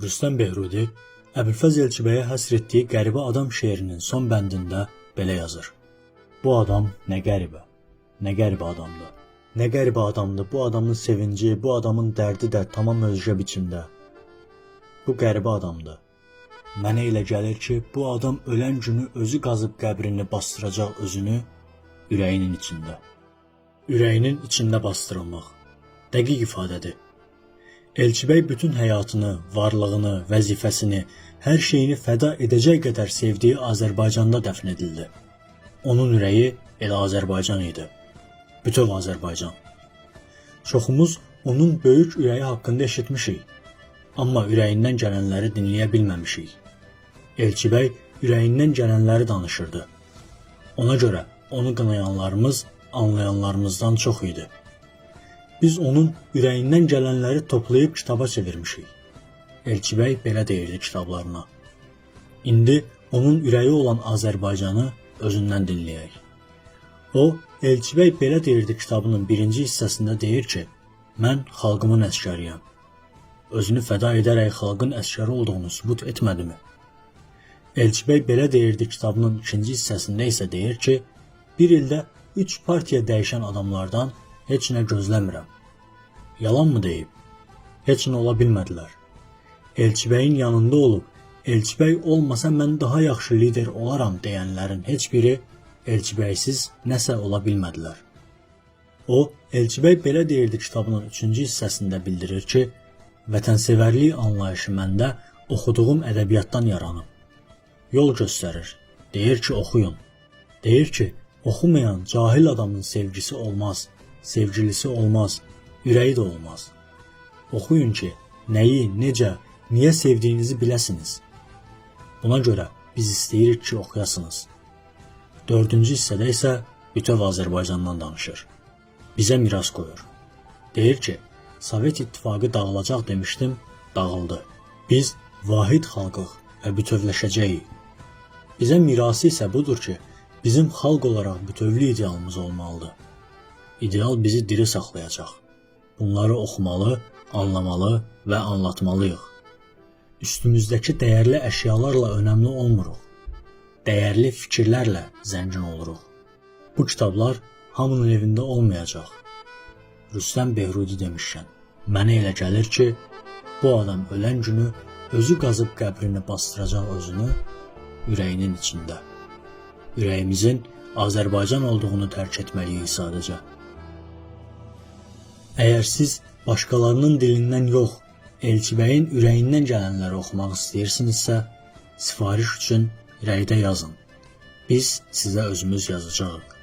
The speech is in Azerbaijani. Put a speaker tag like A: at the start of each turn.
A: Rüstəm Behrudi Əbülfəz Elçibəyə həsr etdiyi Qəribə Adam şeirinin son bəndində belə yazır. Bu adam nə qəribə, nə qəribə adamdır. Nə qəribə adamdır, bu adamın sevinci, bu adamın dərdi də tamam özgə biçimdə. Bu qəribə adamdır. Mənə elə gəlir ki, bu adam ölən günü özü qazıb qəbrini bastıracaq özünü ürəyinin içində. Ürəyinin içində bastırılmaq. Dəqiq ifadədir. Elçibəy bütün həyatını, varlığını, vəzifəsini, hər şeyini fəda edəcək qədər sevdiyi Azərbaycanda dəfn edildi. Onun ürəyi elə Azərbaycan idi. Bütöv Azərbaycan. Çoxumuz onun böyük ürəyi haqqında eşitmişik, amma ürəyindən gələnləri dinləyə bilməmişik. Elçibəy ürəyindən gələnləri danışırdı. Ona görə onu qınayanlarımız anlayanlarımızdan çox idi. Biz onun ürəyindən gələnləri toplayıb kitaba çevirmişik. Elçibəy belə deyirdi kitablarına. İndi onun ürəyi olan Azərbaycanı özündən dinləyək. O, Elçibəy belə deyirdi kitabının birinci hissəsində deyir ki, mən xalqımın əskəriyəm. Özünü fəda edərək xalqın əskəri olduğunu sübut etmədimi? Elçibəy belə deyirdi kitabının ikinci hissəsində isə deyir ki, bir ildə üç partiya dəyişən adamlardan heç nə gözləmirəm. Yalanmı deyib? Heç nə ola bilmədilər. Elçibəyin yanında olub, Elçibəy olmasa mən daha yaxşı lider olaram deyənlərin heç biri Elçibəysiz nəsə ola bilmədilər. O, Elçibəy belə deyirdi kitabının 3-cü hissəsində bildirir ki, vətənsevərlik anlayışı məndə oxuduğum ədəbiyyatdan yaranıb. Yol göstərir. Deyir ki, oxuyun. Deyir ki, oxumayan cahil adamın sevgisi olmaz, sevgilisi olmaz, ürəyi də olmaz. Oxuyun ki, nəyi, necə, niyə sevdiyinizi biləsiniz. Buna görə biz istəyirik ki, oxuyasınız. Dördüncü hissədə isə bütöv Azərbaycandan danışır. Bizə miras qoyur. Deyir ki, Sovet İttifaqı dağılacaq demişdim, dağıldı. Biz vahid xalqıq və bütövləşəcəyik. Bizə mirası isə budur ki, bizim xalq olaraq bütövlü idealımız olmalıdır. İdeal bizi diri saxlayacaq. Bunları oxumalı, anlamalı və anlatmalıyıq. Üstümüzdəki dəyərli əşyalarla önəmli olmuruq. Dəyərli fikirlərlə zəngin oluruq. Bu kitablar hamının evində olmayacaq. Rüstəm Behrudi demişkən, mənə elə gəlir ki, bu adam ölən günü özü qazıb qəbrini bastıracaq özünü ürəyinin içində. Ürəyimizin Azərbaycan olduğunu dərk etməliyik sadəcə. Əgər siz başqalarının dilindən yox, Elçibəyin ürəyindən gələnləri oxumaq istəyirsinizsə, sifariş üçün rəydə yazın. Biz sizə özümüz yazacağıq.